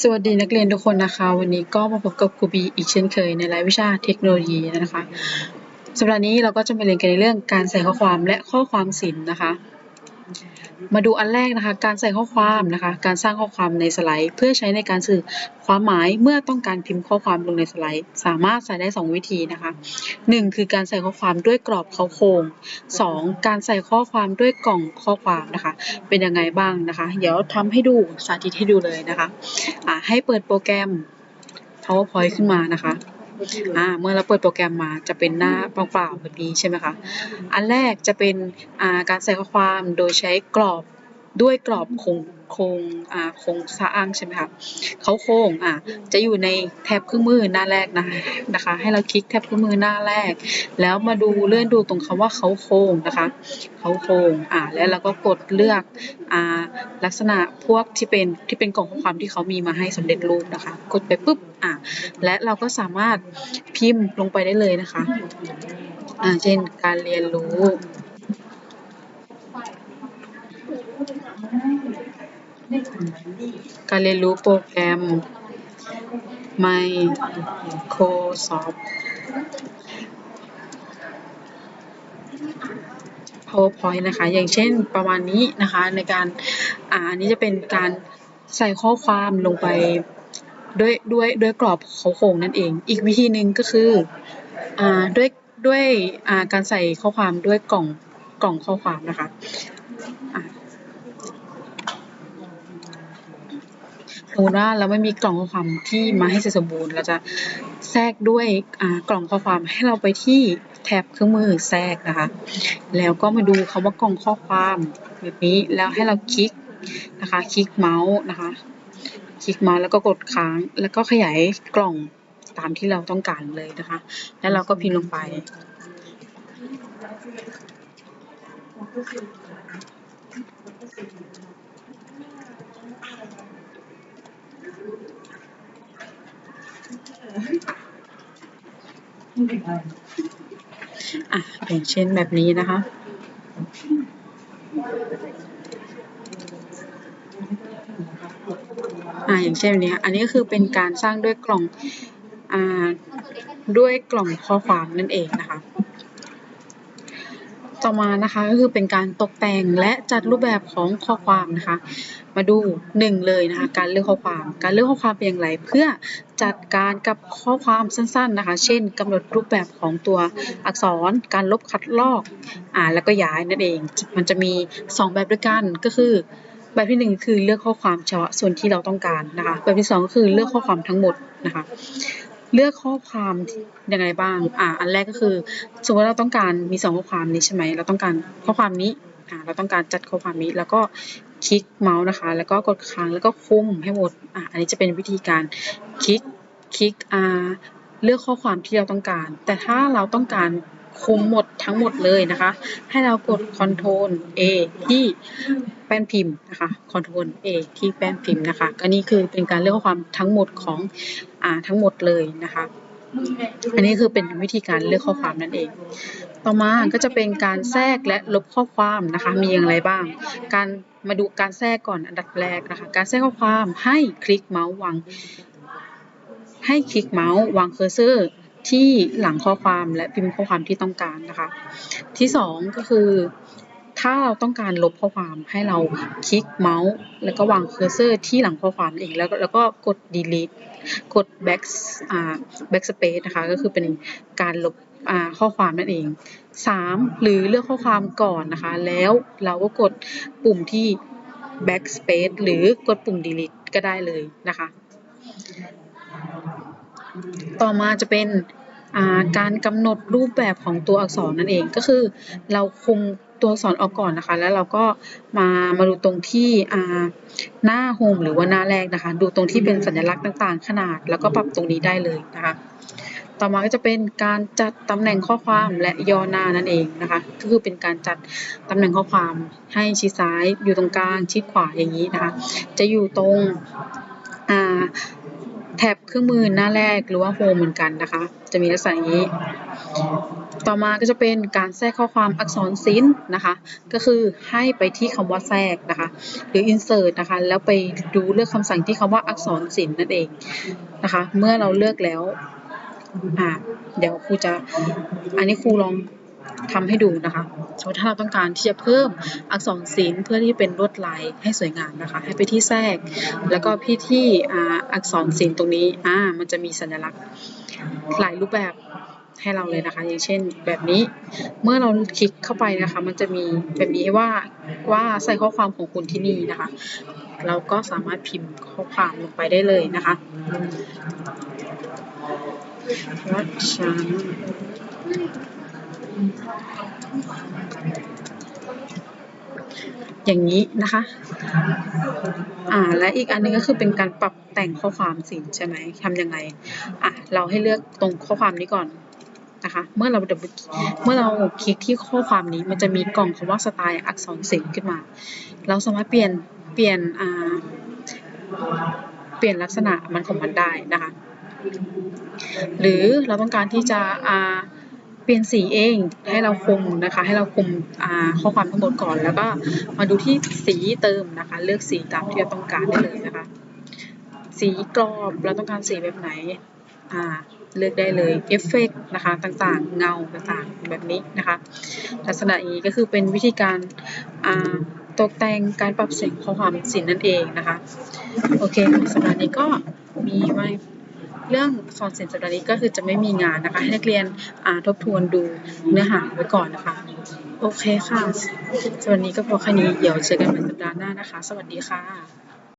สวัสดีนักเรียนทุกคนนะคะ วันนี้ก็มาพบกับครูบีอีกเช่นเคยในรายวิชาเทคโนโลยีนะคะสำหรับนี้เราก็จะมาเรียนกันในเรื่องการใส่ข้อความและข้อความสินนะคะ มาดูอันแรกนะคะ การใส่ข้อความนะคะ การสร้างข้อความในสไลด์ เพื่อใช้ในการสื่อความหมายเมื่อต้องการพิมพ์ข้อความลงในสไลด์ สามารถใส่ได้ 2 วิธีนะคะ 1. คือการใส่ข้อความด้วยกรอบเขาโครง 2. การใส่ข้อความด้วยกล่องข้อความนะคะ เป็นยังไงบ้างนะคะ เดี๋ยวทำให้ดูสาธิตให้ดูเลยนะคะอ่าให้เปิดโปรแกรม PowerPoint ขึ้นมานะคะ อ่าเมื่อเราเปิดโปรแกรมมาจะเป็นหน้าเปล่าๆแบบนี้ใช่ไหมคะ อันแรกจะเป็นอ่าการใส่ข้อความโดยใช้กรอบ ด้วยกรอบโครงโครงอ่าโครงสร้างใช่ไหมคะเขาโครงอ่าจะอยู่ในแท็บเครื่องมือหน้าแรกนะนะคะ ให้เราคลิกแท็บเครื่องมือหน้าแรก แล้วมาดูเลื่อนดูตรงคำว่าเขาโครงนะคะเขาโครงอ่าแล้วเราก็กดเลือกอ่าลักษณะพวกที่เป็นที่เป็นกล่องข้อความที่เขามีมาให้สำเร็จรูปนะคะ กดไปปุ๊บอ่าและเราก็สามารถพิมพ์ลงไปได้เลยนะคะอ่าเช่นการเรียนรู้ การเรียนรู้โปรแกรม Microsoft PowerPoint นะคะ อย่างเช่นประมาณนี้นะคะ ในการอ่าอันนี้จะเป็นการใส่ข้อความลงไปด้วยด้วยด้วยกรอบเขาโครงนั่นเอง อีกวิธีหนึ่งก็คืออ่าด้วยด้วยอ่าการใส่ข้อความด้วยกล่องกล่องข้อความนะคะอ่า สมมติว่าเราไม่มีกล่องข้อความที่มาให้เสร็จสมบูรณ์เราจะแทรกด้วยกล่องข้อความให้เราไปที่แท็บเครื่องมือแทรกนะคะ แล้วก็มาดูคำว่ากล่องข้อความแบบนี้แล้วให้เราคลิกนะคะ คลิกเมาส์นะคะ คลิกเมาส์แล้วก็กดค้างแล้วก็ขยายกล่องตามที่เราต้องการเลยนะคะ แล้วเราก็พิมพ์ลงไป อะอย่างเช่นแบบนี้นะคะ อ่าอย่างเช่นนี้ อันนี้ก็คือเป็นการสร้างด้วยกล่อง อ่า ด้วยกล่องข้อความนั่นเองนะคะ ต่อมานะคะก็คือเป็นการตกแต่งและจัดรูปแบบของข้อความนะคะ มาดูหนึ่งเลยนะคะการเลือกข้อความ การเลือกข้อความเป็นอย่างไร เพื่อจัดการกับข้อความสั้นๆนะคะ เช่นกำหนดรูปแบบของตัวอักษร การลบคัดลอกอ่านแล้วก็ย้ายนั่นเอง มันจะมี 2 แบบด้วยกันก็คือแบบที่ 1 คือเลือกข้อความเฉพาะส่วนที่เราต้องการนะคะ แบบที่2ก็คือเลือกข้อความทั้งหมดนะคะ เลือกข้อความยังไงบ้าง อ่า อันแรกก็คือสมมติว่าเราต้องการมี2ข้อความนี้ใช่ไหม เราต้องการข้อความนี้ อ่า เราต้องการจัดข้อความนี้ แล้วก็คลิกเมาส์นะคะ แล้วก็กดค้าง แล้วก็คุมให้หมด อ่า อันนี้จะเป็นวิธีการคลิก คลิก อ่า เลือกข้อความที่เราต้องการ แต่ถ้าเราต้องการคุมหมดทั้งหมดเลยนะคะ ให้เรากด Ctrl A ที่แป้นพิมพ์นะคะ Ctrl A ที่แป้นพิมพ์นะคะ ก็นี่คือเป็นการเลือกข้อความทั้งหมดของ อ่าทั้งหมดเลยนะคะ อันนี้คือเป็นวิธีการเลือกข้อความนั่นเอง ต่อมาก็จะเป็นการแทรกและลบข้อความนะคะ มีอย่างไรบ้าง การมาดูการแทรกก่อนอันดับแรกนะคะ การแทรกข้อความให้คลิกเมาส์วางให้คลิกเมาส์วางเคอร์เซอร์ที่หลังข้อความและพิมพ์ข้อความที่ต้องการนะคะ ที่สองก็คือ ถ้าเราต้องการลบข้อความให้เราคลิกเมาส์แล้วก็วางเคอร์เซอร์ที่หลังข้อความเองแล้วก็แล้วก็กด delete กด back อ่า backspace นะคะ ก็คือเป็นการลบอ่าข้อความนั่นเอง 3. หรือเลือกข้อความก่อนนะคะ แล้วเราก็กดปุ่มที่ backspace หรือกดปุ่ม delete ก็ได้เลยนะคะ ต่อมาจะเป็นอ่าการกำหนดรูปแบบของตัวอักษรนั่นเองก็คือเราคุม ตัวอักษรออกก่อนนะคะ แล้วเราก็มามาดูตรงที่หน้าโฮมหรือว่าหน้าแรกนะคะ ดูตรงที่เป็นสัญลักษณ์ต่างๆ ขนาด แล้วก็ปรับตรงนี้ได้เลยนะคะ ต่อมาก็จะเป็นการจัดตำแหน่งข้อความและย่อหน้านั่นเองนะคะ ก็คือเป็นการจัดตำแหน่งข้อความให้ชิดซ้ายอยู่ตรงกลางชิดขวาอย่างนี้นะคะ จะอยู่ตรงอ่า แท็บเครื่องมือหน้าแรกหรือว่าโฮมเหมือนกันนะคะ จะมีลักษณะนี้ ต่อมาก็จะเป็นการแทรกข้อความอักษรศิลป์นะคะ ก็คือให้ไปที่คำว่าแทรกนะคะ หรือ insert นะคะ แล้วไปดูเลือกคำสั่งที่คำว่าอักษรศิลป์นั่นเองนะคะ เมื่อเราเลือกแล้วอ่าเดี๋ยวครูจะ อันนี้ครูลอง ทำให้ดูนะคะสมมติถ้าเราต้องการที่จะเพิ่มอักษรศิลป์เพื่อที่เป็นลวดลายให้สวยงามนะคะ ให้ไปที่แทรก แล้วก็พี่ที่อักษรศิลป์ตรงนี้อ่ามันจะมีสัญลักษณ์หลายรูปแบบให้เราเลยนะคะ อย่างเช่นแบบนี้ เมื่อเราคลิกเข้าไปนะคะ มันจะมีแบบนี้ว่าว่าใส่ข้อความของคุณที่นี่นะคะ เราก็สามารถพิมพ์ข้อความลงไปได้เลยนะคะพราะฉัน อย่างนี้นะคะ อ่า และอีกอันนึงก็คือเป็นการปรับแต่งข้อความสิใช่ไหมทำยังไง อะ เราให้เลือกตรงข้อความนี้ก่อนนะคะ เมื่อเราดับเมื่อเราคลิกที่ข้อความนี้ มันจะมีกล่องคำว่าสไตล์อักษรศิลป์ขึ้นมา เราสามารถเปลี่ยน เปลี่ยน อ่า เปลี่ยนลักษณะมันของมันได้นะคะ หรือเราต้องการที่จะ อ่า เปลี่ยนสีเองให้เราคุมนะคะ ให้เราคุมข้อความทั้งหมดก่อน แล้วก็มาดูที่สีเติมนะคะ เลือกสีตามที่เราต้องการได้เลยนะคะ สีกรอบเราต้องการสีแบบไหนเลือกได้เลยเอฟเฟกนะคะต่างๆ เงาต่างๆแบบนี้นะคะลักษณะนี้ก็คือเป็นวิธีการตกแต่งการปรับเสียงข้อความสินนั่นเองนะคะ โอเคค่ะสัปดาห์นี้ก็มีไว้ เรื่องสอนศิลป์สัปดาห์นี้ก็คือจะไม่มีงานนะคะ ให้นักเรียนอ่าทบทวนดูเนื้อหาไว้ก่อนนะคะ โอเคค่ะสำหรับวันนี้ก็พอแค่นี้ เดี๋ยวเจอกันใหม่สัปดาห์หน้านะคะ สวัสดีค่ะ